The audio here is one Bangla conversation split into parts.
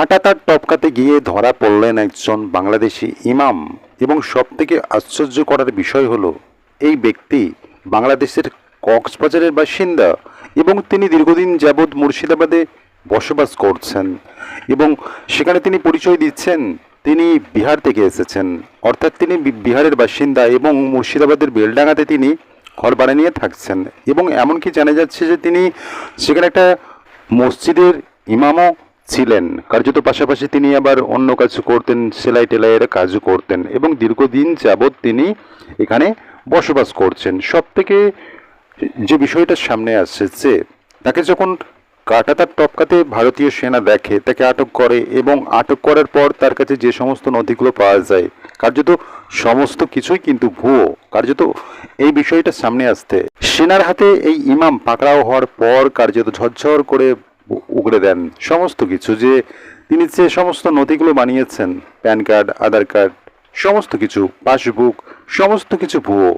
কাঁটাতার টপকাতে গিয়ে ধরা পড়লেন একজন বাংলাদেশি ইমাম এবং সবথেকে আশ্চর্য করার বিষয় হল, এই ব্যক্তি বাংলাদেশের কক্সবাজারের বাসিন্দা এবং তিনি দীর্ঘদিন যাবৎ মুর্শিদাবাদে বসবাস করছেন এবং সেখানে তিনি পরিচয় দিচ্ছেন, তিনি বিহার থেকে এসেছেন। অর্থাৎ তিনি বিহারের বাসিন্দা এবং মুর্শিদাবাদের বেলডাঙ্গাতে তিনি ঘর ভাড়া নিয়ে থাকছেন এবং এমনকি জানা যাচ্ছে যে তিনি সেখানে একটা মসজিদের ইমামও ছিলেন। কার্যত পাশাপাশি তিনি আবার অন্য কাজ করতেন, সেলাই টেলাইয়ের কাজও করতেন এবং দীর্ঘদিন যাবৎ তিনি এখানে বসবাস করছেন। সব থেকে যে বিষয়টা সামনে আসছে যে তাকে যখন কাটাতার টপকাতে ভারতীয় সেনা দেখে, তাকে আটক করে এবং আটক করার পর তার কাছে যে সমস্ত নথিগুলো পাওয়া যায়, কার্যত সমস্ত কিছুই কিন্তু ভুয়ো। কার্যত এই বিষয়টা সামনে আসতে সেনার হাতে এই ইমাম পাকড়াও হওয়ার পর কার্যত ঝরঝর করে উগড়ে দেন সমস্ত কিছু, যে তিনি যে সমস্ত নথিগুলো বানিয়েছেন, প্যান কার্ড, আধার কার্ড, সমস্ত কিছু, পাসবুক, সমস্ত কিছু ভুয়ো।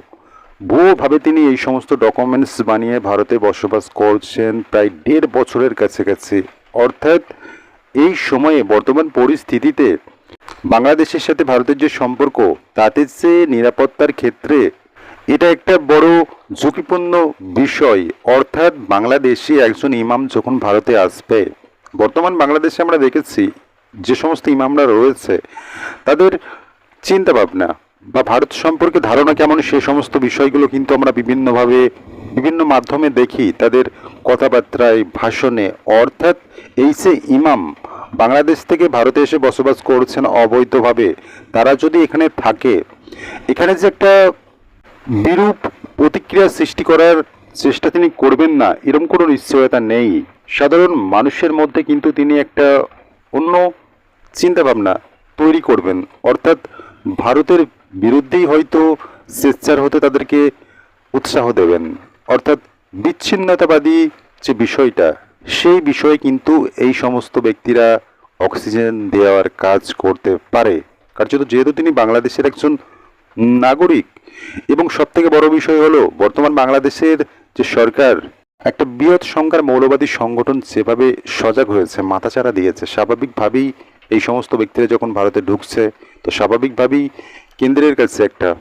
ভুয়োভাবে তিনি এই সমস্ত ডকুমেন্টস বানিয়ে ভারতে বসবাস করছেন প্রায় দেড় বছরের কাছাকাছি। অর্থাৎ এই সময়ে বর্তমান পরিস্থিতিতে বাংলাদেশের সাথে ভারতের যে সম্পর্ক, তাতে যে নিরাপত্তার ক্ষেত্রে এটা একটা বড় ঝুঁকিপূর্ণ বিষয়। অর্থাৎ বাংলাদেশি একজন ইমাম যখন ভারতে আসবে, বর্তমান বাংলাদেশে আমরা দেখেছি যে সমস্ত ইমামরা রয়েছে, তাদের চিন্তা ভাবনা বা ভারত সম্পর্কে ধারণা কেমন, সে সমস্ত বিষয়গুলো কিন্তু আমরা বিভিন্নভাবে, বিভিন্ন মাধ্যমে দেখি তাদের কথাবার্তায়, ভাষণে। অর্থাৎ এই যে ইমাম বাংলাদেশ থেকে ভারতে এসে বসবাস করছেন অবৈধভাবে, তারা যদি এখানে থাকে, এখানে যে একটা বিরূপ প্রতিক্রিয়া সৃষ্টি করার চেষ্টা তিনি করবেন না এরকম কোনো নিশ্চয়তা নেই। সাধারণ মানুষের মধ্যে কিন্তু তিনি একটা অন্য চিন্তাভাবনা তৈরি করবেন। অর্থাৎ ভারতের বিরুদ্ধেই হয়তো স্বেচ্ছার হতে তাদেরকে উৎসাহ দেবেন। অর্থাৎ বিচ্ছিন্নতাবাদী যে বিষয়টা, সেই বিষয়ে কিন্তু এই সমস্ত ব্যক্তিরা অক্সিজেন দেওয়ার কাজ করতে পারে। কার্যত যেহেতু তিনি বাংলাদেশের একজন নাগরিক। এবং সবথেকে বড় বিষয় হলো, বর্তমান বাংলাদেশের যে সরকার, একটা বৃহৎ সংখ্যার মৌলবাদী সংগঠন যেভাবে সজাগ হয়েছে, মাথাচাড়া দিয়েছে, স্বাভাবিকভাবেই এই সমস্ত ব্যক্তিরা যখন ভারতে ঢুকছে, তো স্বাভাবিকভাবেই কেন্দ্রের কাছে একটা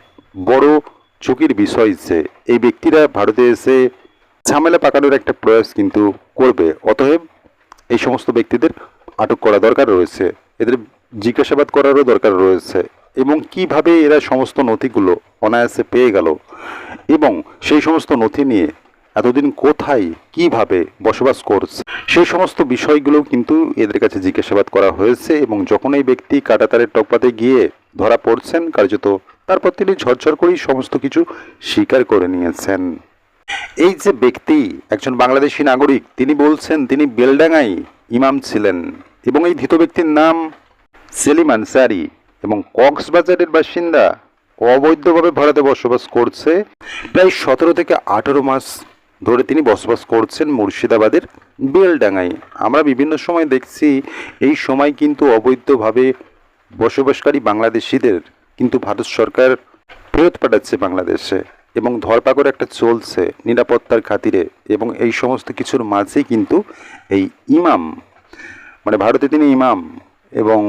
বড় ঝুঁকির বিষয় যে এই ব্যক্তিরা ভারতে এসে ঝামেলা পাকানোর একটা প্রয়াস কিন্তু করবে। অতএব এই সমস্ত ব্যক্তিদের আটক করা দরকার রয়েছে। এদের জিজ্ঞাসাবাদ করারও দরকার রয়েছে এবং কীভাবে এরা সমস্ত নথিগুলো অনায়াসে পেয়ে গেল এবং সেই সমস্ত নথি নিয়ে এতদিন কোথায়, কীভাবে বসবাস করছে, সেই সমস্ত বিষয়গুলো কিন্তু এদের কাছে জিজ্ঞাসাবাদ করা হয়েছে এবং যখন এই ব্যক্তি কাটাতারের টকপাতে গিয়ে ধরা পড়ছেন কার্যত, তারপর তিনি ঝরঝর করেই সমস্ত কিছু স্বীকার করে নিয়েছেন। এই যে ব্যক্তি, একজন বাংলাদেশি নাগরিক, তিনি বলছেন তিনি বেলডাঙ্গাই ইমাম ছিলেন এবং এই ধৃত ব্যক্তির নাম সেলিম আনসারি এবং কক্সবাজারের বাসিন্দা অবৈধভাবে ভারতে বসবাস করছে। প্রায় সতেরো থেকে আঠেরো মাস ধরে তিনি বসবাস করছেন মুর্শিদাবাদের বেলডাঙ্গায়। আমরা বিভিন্ন সময় দেখছি, এই সময় কিন্তু অবৈধভাবে বসবাসকারী বাংলাদেশিদের কিন্তু ভারত সরকার ফেরত পাঠাচ্ছে বাংলাদেশে এবং ধরপাকড় একটা চলছে নিরাপত্তার খাতিরে এবং এই সমস্ত কিছুর মাঝেই কিন্তু এই ইমাম মানে ভারতে তিনি ইমাম এবং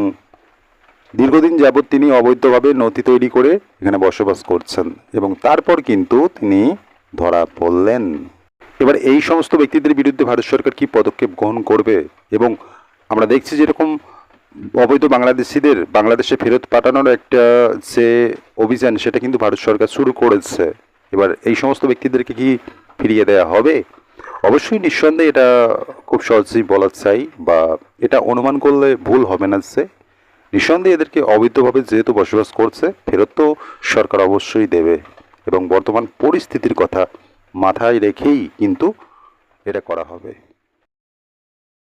দীর্ঘদিন যাবৎ তিনি অবৈধভাবে নথি তৈরি করে এখানে বসবাস করছেন এবং তারপর কিন্তু তিনি ধরা পড়লেন। এবার এই সমস্ত ব্যক্তিদের বিরুদ্ধে ভারত সরকার কি পদক্ষেপ গ্রহণ করবে এবং আমরা দেখছি যেরকম অবৈধ বাংলাদেশিদের বাংলাদেশে ফেরত পাঠানোর একটা যে অভিযান, সেটা কিন্তু ভারত সরকার শুরু করেছে। এবার এই সমস্ত ব্যক্তিদেরকে কি ফিরিয়ে দেওয়া হবে? অবশ্যই নিঃসন্দেহে এটা খুব সহজেই বলা চাই বা এটা অনুমান করলে ভুল হবে না যে নিঃসন্দেহে এদেরকে অবৈধভাবে যেহেতু বসবাস করছে, ফেরত তো সরকার অবশ্যই দেবে। এবং বর্তমান পরিস্থিতির কথা মাথায় রেখেই কিন্তু এটা করা হবে।